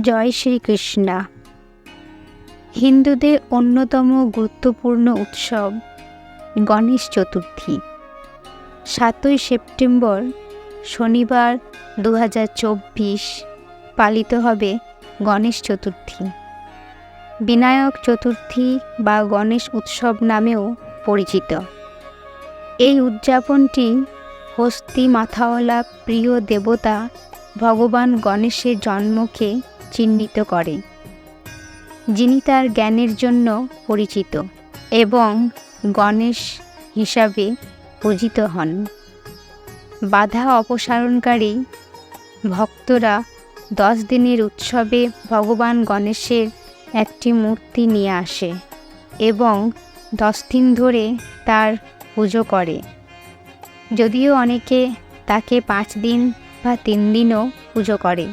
জয় শ্রীকৃষ্ণ। হিন্দুদের অন্যতম গুরুত্বপূর্ণ উৎসব গণেশ চতুর্থী। সাতই সেপ্টেম্বর শনিবার দু হাজার চব্বিশ পালিত হবে গণেশ চতুর্থী। বিনায়ক চতুর্থী বা গণেশ উৎসব নামেও পরিচিত। এই উদযাপনটি হস্তি মাথাওয়ালা প্রিয় দেবতা ভগবান গণেশের জন্মকে চিহ্নিত করে। যিনি তার জ্ঞানের জন্য পরিচিত এবং গণেশ হিসাবে পূজিত হন। বাধা অপসারণকারী ভক্তরা দশ দিনের উৎসবে ভগবান গণেশের একটি মূর্তি নিয়ে আসে এবং দশ দিন ধরে তার পুজো করে। যদিও অনেকে তাকে পাঁচ দিন বা তিন দিনও পুজো করে।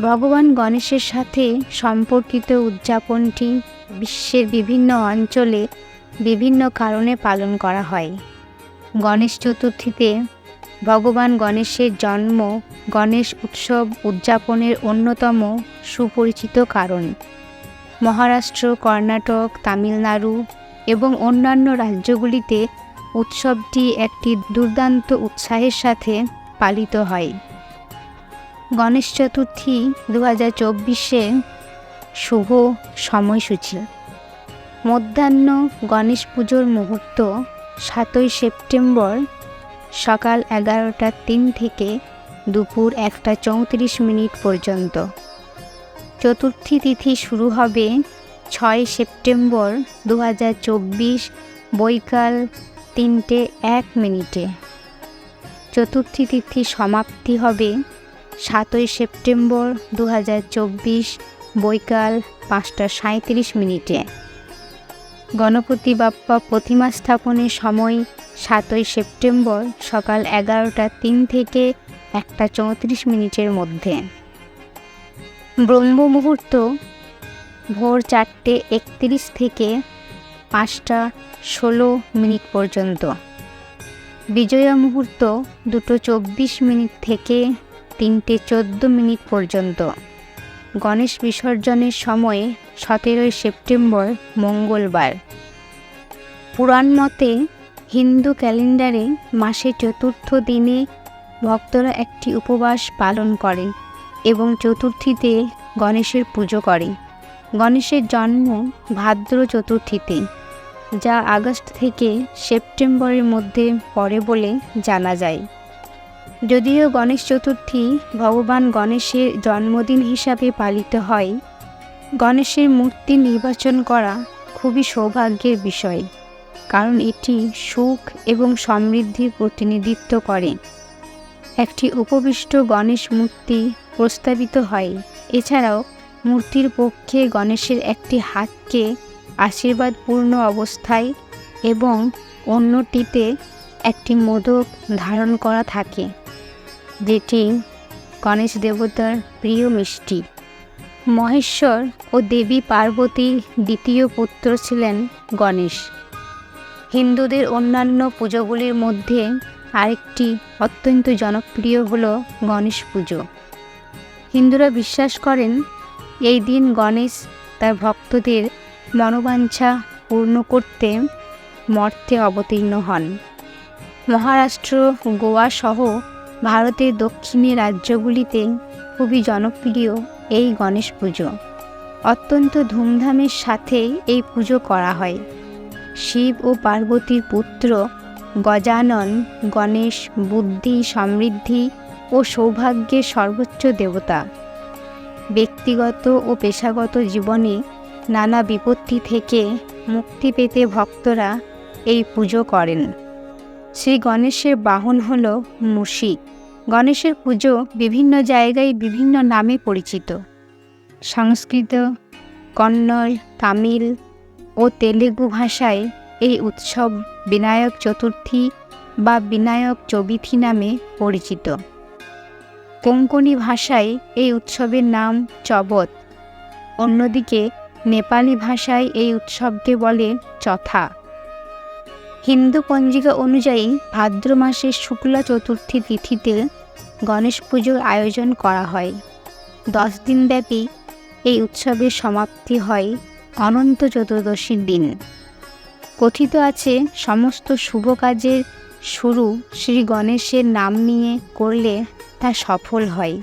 ভগবান গণেশের সাথে সম্পর্কিত উদযাপনটি বিশ্বের বিভিন্ন অঞ্চলে বিভিন্ন কারণে পালন করা হয়। গণেশ চতুর্থীতে ভগবান গণেশের জন্ম গণেশ উৎসব উদযাপনের অন্যতম সুপরিচিত কারণ। মহারাষ্ট্র, কর্ণাটক, তামিলনাড়ু এবং অন্যান্য রাজ্যগুলিতে উৎসবটি একটি দুর্দান্ত উৎসাহের সাথে পালিত হয়। গণেশ চতুর্থী দু হাজার চব্বিশে শুভ সময়সূচি। মধ্যাহ্ন গণেশ পুজোর মুহূর্ত সাতই সেপ্টেম্বর সকাল এগারোটা তিন থেকে দুপুর একটা চৌত্রিশ মিনিট পর্যন্ত। চতুর্থী তিথি শুরু হবে ছয় সেপ্টেম্বর দু হাজার চব্বিশ বৈকাল তিনটে এক মিনিটে। চতুর্থী তিথি সমাপ্তি হবে সাতই সেপ্টেম্বর দু হাজার চব্বিশ, বৈকাল পাঁচটা সাঁত্রিশ মিনিটে। গণপতি বাপ্পা প্রতিমা স্থাপনের সময় সাতই সেপ্টেম্বর সকাল এগারোটা তিন থেকে একটা চৌত্রিশ মিনিটের মধ্যে। ব্রহ্ম মুহূর্ত ভোর চারটে একত্রিশ থেকে পাঁচটা ষোলো মিনিট পর্যন্ত। বিজয়া মুহূর্ত দুটো চব্বিশ মিনিট থেকে তিনটে চোদ্দ মিনিট পর্যন্ত। গণেশ বিসর্জনের সময় সতেরোই সেপ্টেম্বর, মঙ্গলবার। পুরাণ মতে হিন্দু ক্যালেন্ডারে মাসের চতুর্থ দিনে ভক্তরা একটি উপবাস পালন করে এবং চতুর্থীতে গণেশের পুজো করে গণেশের জন্ম ভাদ্র চতুর্থীতে, যা আগস্ট থেকে সেপ্টেম্বরের মধ্যে পড়ে বলে জানা যায়। যদিও গণেশ চতুর্থী ভগবান গণেশের জন্মদিন হিসাবে পালিত হয়, গণেশের মূর্তি নির্বাচন করা খুবই সৌভাগ্যের বিষয়, কারণ এটি সুখ এবং সমৃদ্ধির প্রতিনিধিত্ব করে। একটি উপবিষ্ট গণেশ মূর্তি প্রস্তাবিত হয়, এছাড়াও মূর্তির পক্ষে গণেশের একটি হাতকে আশীর্বাদপূর্ণ অবস্থায় এবং অন্যটিতে একটি মোদক ধারণ করা থাকে। যেটি গণেশ দেবতার প্রিয় মিষ্টি। মহেশ্বর ও দেবী পার্বতীর দ্বিতীয় পুত্র ছিলেন গণেশ। হিন্দুদের অন্যান্য পুজোগুলির মধ্যে আরেকটি অত্যন্ত জনপ্রিয় হল গণেশ পুজো। হিন্দুরা বিশ্বাস করেন, এই দিন গণেশ তার ভক্তদের মনোবাঞ্ছা পূর্ণ করতে মর্তে অবতীর্ণ হন। মহারাষ্ট্র, গোয়া সহ ভারতের দক্ষিণে রাজ্যগুলিতে খুবই জনপ্রিয় এই গণেশ পুজো। অত্যন্ত ধুমধামের সাথে এই পুজো করা হয়। শিব ও পার্বতীর পুত্র গজানন, গণেশ, বুদ্ধি, সমৃদ্ধি ও সৌভাগ্যের সর্বোচ্চ দেবতা। ব্যক্তিগত ও পেশাগত জীবনে নানা বিপত্তি থেকে মুক্তি পেতে ভক্তরা এই পুজো করেন। শ্রী গণেশের বাহন হল মুশি গণেশের পুজো বিভিন্ন জায়গায় বিভিন্ন নামে পরিচিত। সংস্কৃত, কন্নড়, তামিল ও তেলেগু ভাষায় এই উৎসব বিনায়ক চতুর্থী বা বিনায়ক চবিথি নামে পরিচিত। কোঙ্কনি ভাষায় এই উৎসবের নাম চবত অন্যদিকে নেপালি ভাষায় এই উৎসবকে বলে চথা। হিন্দু পঞ্জিকা অনুযায়ী ভাদ্র মাসের শুক্লা চতুর্থী তিথিতে গণেশ পুজোর আয়োজন করা হয়। দশ দিনব্যাপী এই উৎসবের সমাপ্তি হয় অনন্ত চতুর্দশীর দিন। কথিত আছে, সমস্ত শুভ কাজের শুরু শ্রী গণেশের নাম নিয়ে করলে তা সফল হয়।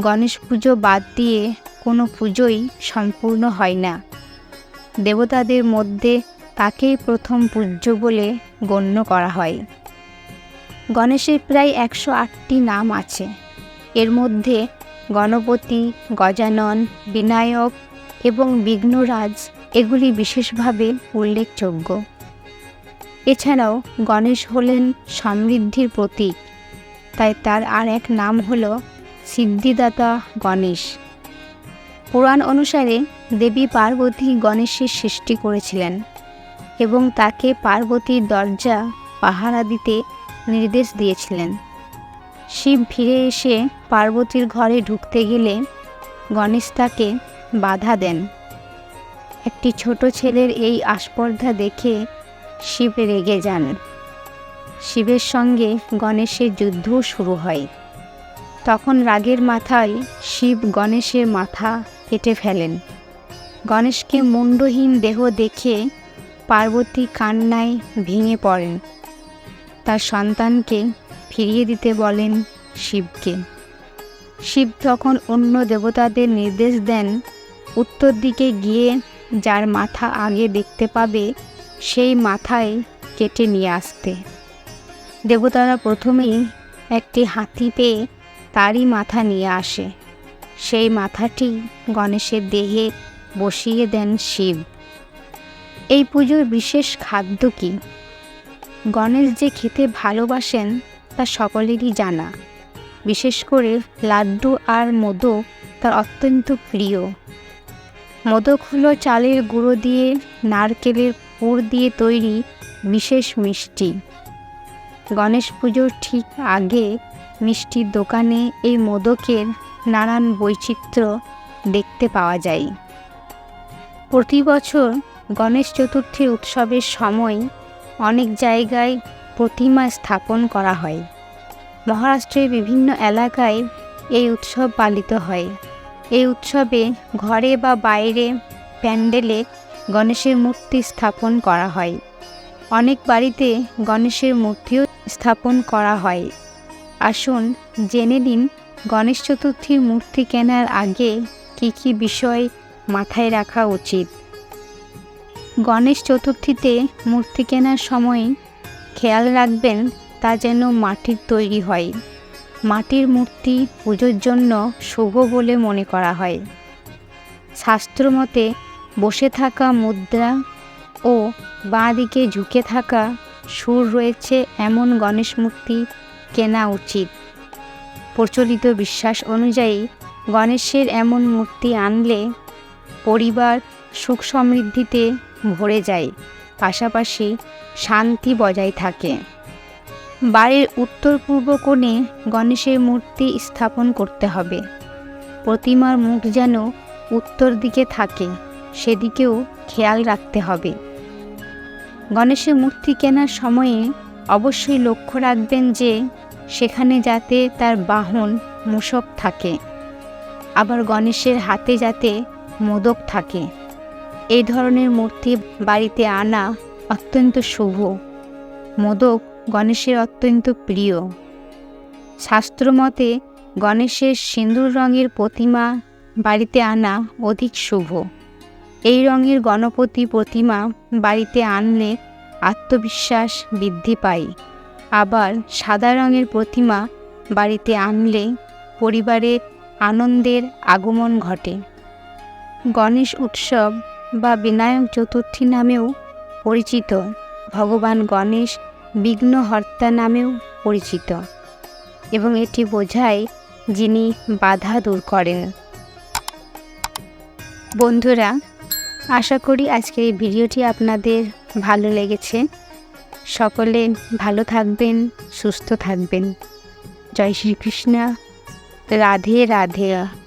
গণেশ পুজো বাদ দিয়ে কোনো পুজোই সম্পূর্ণ হয় না। দেবতাদের মধ্যে তাকেই প্রথম পূজ্য বলে গণ্য করা হয়। গণেশের প্রায় একশো আটটি নাম আছে। এর মধ্যে গণপতি, গজানন, বিনায়ক এবং বিঘ্নরাজ এগুলি বিশেষভাবে উল্লেখযোগ্য। এছাড়াও গণেশ হলেন সমৃদ্ধির প্রতীক। তাই তার আর এক নাম হল সিদ্ধিদাতা গণেশ। পুরাণ অনুসারে দেবী পার্বতী গণেশের সৃষ্টি করেছিলেন। এবং তাকে পার্বতীর দরজা পাহারা দিতে নির্দেশ দিয়েছিলেন। শিব ফিরে এসে পার্বতীর ঘরে ঢুকতে গেলে গণেশ তাকে বাধা দেন। একটি ছোট ছেলের এই আস্পর্ধা দেখে শিব রেগে যান। শিবের সঙ্গে গণেশের যুদ্ধও শুরু হয়। তখন রাগের মাথায় শিব গণেশের মাথা কেটে ফেলেন। গণেশকে মুন্ডহীন দেহ দেখে পার্বতী কান্নায় ভেঙে পড়েন। তার সন্তানকে ফিরিয়ে দিতে বলেন শিবকে। শিব তখন অন্য দেবতাদের নির্দেশ দেন, উত্তর দিকে গিয়ে যার মাথা আগে দেখতে পাবে, সেই মাথায় কেটে নিয়ে আসতে। দেবতারা প্রথমেই একটি হাতি পেয়ে তারই মাথা নিয়ে আসে। সেই মাথাটি গণেশের দেহে বসিয়ে দেন শিব। এই পুজোর বিশেষ খাদ্য কি? গণেশ যে খেতে ভালোবাসেন, তা সকলেরই জানা। বিশেষ করে লাড্ডু আর মোদক তার অত্যন্ত প্রিয়। মোদক হলো চালের গুঁড়ো দিয়ে নারকেলের পুর দিয়ে তৈরি বিশেষ মিষ্টি। গণেশ পুজোর ঠিক আগে মিষ্টির দোকানে এই মোদকের নানান বৈচিত্র্য দেখতে পাওয়া যায়। প্রতি বছর গণেশ চতুর্থী উৎসবের সময় অনেক জায়গায় প্রতিমা স্থাপন করা হয়। মহারাষ্ট্রের বিভিন্ন এলাকায় এই উৎসব পালিত হয়। এই উৎসবে ঘরে বা বাইরে প্যান্ডেলে গণেশের মূর্তি স্থাপন করা হয়। অনেক বাড়িতে গণেশের মূর্তিও স্থাপন করা হয়। আসুন জেনে নিন গণেশ চতুর্থীর মূর্তি কেনার আগে কি কি বিষয় মাথায় রাখা উচিত। গণেশ চতুর্থীতে মূর্তি কেনার সময় খেয়াল রাখবেন তা যেন মাটির তৈরি হয়। মাটির মূর্তি পুজোর জন্য শুভ বলে মনে করা হয়। শাস্ত্রমতে বসে থাকা মুদ্রা ও বাঁ দিকে ঝুঁকে থাকা সুর রয়েছে এমন গণেশ মূর্তি কেনা উচিত। প্রচলিত বিশ্বাস অনুযায়ী গণেশের এমন মূর্তি আনলে পরিবার সুখ সমৃদ্ধিতে ভরে যায়, পাশাপাশি শান্তি বজায় থাকে। বাড়ির উত্তর পূর্ব কোণে গণেশের মূর্তি স্থাপন করতে হবে। প্রতিমার মুখ যেন উত্তর দিকে থাকে, সেদিকেও খেয়াল রাখতে হবে। গণেশের মূর্তি কেনার সময়ে অবশ্যই লক্ষ্য রাখবেন যে, সেখানে যাতে তার বাহন মূষক থাকে। আবার গণেশের হাতে যাতে মোদক থাকে। এই ধরনের মূর্তি বাড়িতে আনা অত্যন্ত শুভ। মোদক গণেশের অত্যন্ত প্রিয়। শাস্ত্রমতে গণেশের সিঁদুর রঙের প্রতিমা বাড়িতে আনা অধিক শুভ। এই রঙের গণপতি প্রতিমা বাড়িতে আনলে আত্মবিশ্বাস বৃদ্ধি পায়। আবার সাদা রঙের প্রতিমা বাড়িতে আনলে পরিবারের আনন্দের আগমন ঘটে। গণেশ উৎসব বা বিনায়ক চতুর্থী নামেও পরিচিত। ভগবান গণেশ বিঘ্নহর্তা নামেও পরিচিত। এবং এটি বোঝায় যিনি বাধা দূর করেন। বন্ধুরা, আশা করি আজকের এই ভিডিওটি আপনাদের ভালো লেগেছে। সকলে ভালো থাকবেন, সুস্থ থাকবেন। জয় শ্রীকৃষ্ণ। রাধে রাধে।